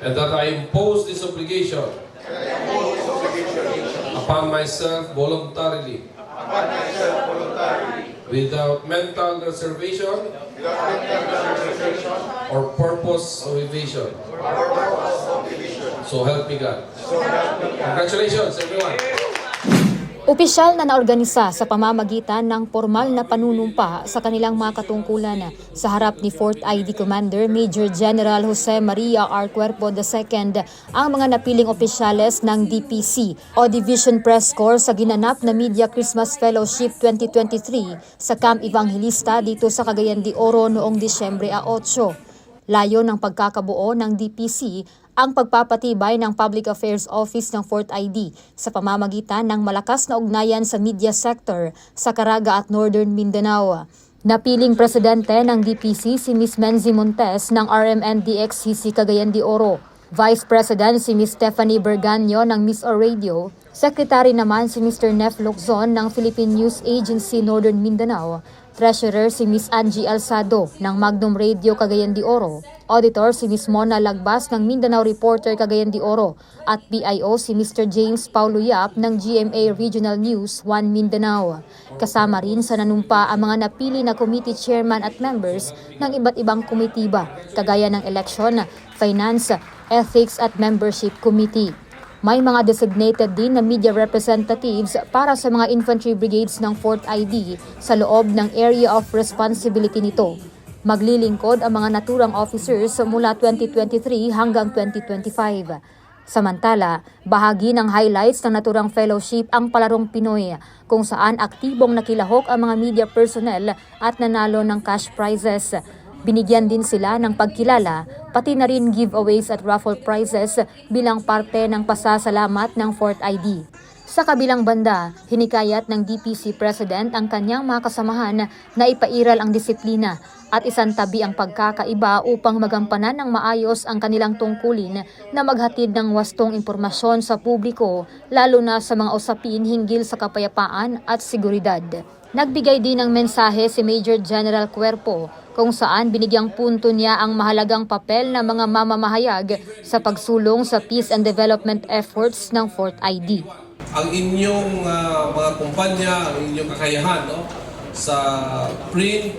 and that I impose this obligation upon myself voluntarily without mental reservation or purpose of evasion. So help me God. Congratulations, everyone. Opisyal na naorganisa sa pamamagitan ng formal na panunumpa sa kanilang mga katungkulan sa harap ni 4th ID Commander Major General Jose Maria R. Cuerpo II ang mga napiling opisyales ng DPC o Division Press Corps sa ginanap na Media Christmas Fellowship 2023 sa Camp Evangelista dito sa Cagayan de Oro noong Disyembre 8. Layo ng pagkakabuo ng DPC ang pagpapatibay ng Public Affairs Office ng 4th ID sa pamamagitan ng malakas na ugnayan sa media sector sa Caraga at Northern Mindanao. Napiling presidente ng DPC si Ms. Menzi Montes ng RMNDXCC Cagayan de Oro. Vice President si Ms. Stephanie Berganyo ng Miss O Radio. Secretary naman si Mr. Nef Loczon ng Philippine News Agency Northern Mindanao. Treasurer si Miss Angie Alsado ng Magnum Radio Cagayan de Oro, Auditor si Miss Mona Lagbas ng Mindanao Reporter Cagayan de Oro at PIO si Mr. James Paulo Yap ng GMA Regional News 1 Mindanao. Kasama rin sa nanumpa ang mga napili na committee chairman at members ng iba't ibang komitiba kagaya ng election, finance, ethics at membership committee. May mga designated din na media representatives para sa mga infantry brigades ng 4th ID sa loob ng area of responsibility nito. Maglilingkod ang mga naturang officers mula 2023 hanggang 2025. Samantala, bahagi ng highlights ng naturang fellowship ang Palarong Pinoy, kung saan aktibong nakilahok ang mga media personnel at nanalo ng cash prizes. Binigyan din sila ng pagkilala, pati na rin giveaways at raffle prizes bilang parte ng pasasalamat ng 4th ID. Sa kabilang banda, hinikayat ng DPC President ang kanyang mga kasamahan na ipairal ang disiplina at isang tabi ang pagkakaiba upang magampanan ng maayos ang kanilang tungkulin na maghatid ng wastong impormasyon sa publiko, lalo na sa mga usapin hinggil sa kapayapaan at seguridad. Nagbigay din ng mensahe si Major General Cuerpo kung saan binigyang punto niya ang mahalagang papel ng mga mamamahayag sa pagsulong sa peace and development efforts ng 4th ID. Ang inyong ah, mga kumpanya, ang inyong kakayahan no? sa print,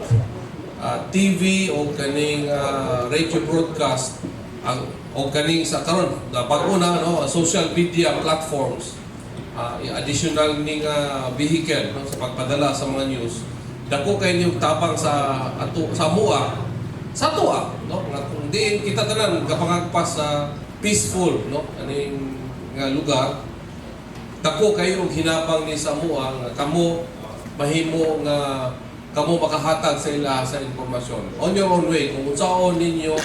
ah, TV o kaning ah, radio broadcast ang o kaning sa karon na pag-una no social media platforms uh, additional ning ah, vehicle no, sa pagpadala sa mga news dako kay niyong tabang sa ato sa mua. Sa tuwa no? Nga kung diin kita tanan kapangagpas sa peaceful no? Kaning nga lugar. Dako kayo og hinabang ni sa mua nga kamo mahimo nga kamo makahatag sa ila sa impormasyon. On your own way kung unsaon ninyo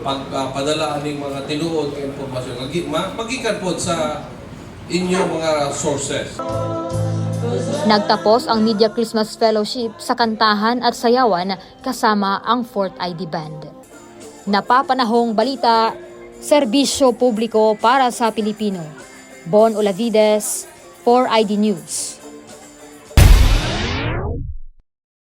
pagpadala aning mga tinuod nga impormasyon Agi- ma- magikan pod sa inyong mga sources Nagtapos ang Media Christmas Fellowship sa kantahan at sayawan kasama ang 4th ID Band. Napapanahong balita, serbisyo publiko para sa Pilipino. Bon Olavides, 4ID News.